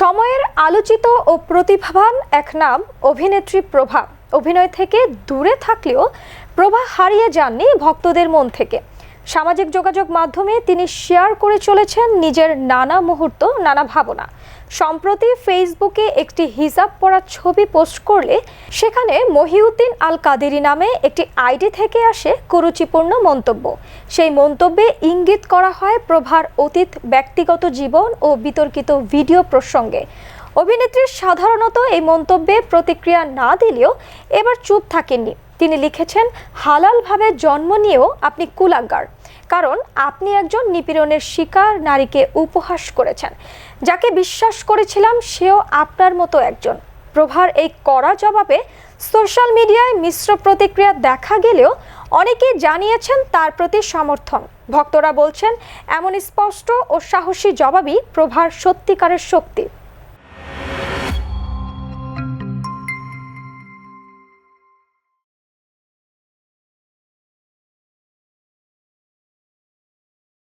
সময়ের আলোচিত ও প্রতিভাবান এক নাম অভিনেত্রী প্রভা। অভিনয় থেকে দূরে থাকলেও প্রভা হারিয়ে যাননি ভক্তদের মন থেকে। সামাজিক যোগাযোগ মাধ্যমে তিনি শেয়ার করে চলেছেন নিজের নানা মুহূর্ত, নানা ভাবনা। সম্প্রতি ফেসবুকে একটি হিজাব পরা ছবি পোস্ট করলে সেখানে মহিউদ্দিন আল কাদেরি নামে একটি আইডি থেকে আসে কুরুচিপূর্ণ মন্তব্য। সেই মন্তব্যে ইঙ্গিত করা হয় প্রভার অতীত, ব্যক্তিগত জীবন ও বিতর্কিত ভিডিও প্রসঙ্গে। অভিনেত্রী সাধারণত এই মন্তব্যে প্রতিক্রিয়া না দিলেও এবার চুপ থাকেননি। তিনি লিখেছেন, হালালভাবে জন্ম নিয়েও আপনি কুলাঙ্গার কারণ আপনি একজন নিপীড়নের শিকার, নারীকে উপহাস করেছেন। যাকে বিশ্বাস করেছিলাম, সেও আপনার মতো একজন। প্রভার এই কড়া জবাবে সোশ্যাল মিডিয়ায় মিশ্র প্রতিক্রিয়া দেখা গেলেও অনেকেই জানিয়েছেন তার প্রতি সমর্থন। ভক্তরা বলছেন, এমন স্পষ্ট ও সাহসী জবাবই প্রভার সত্যিকারের শক্তি।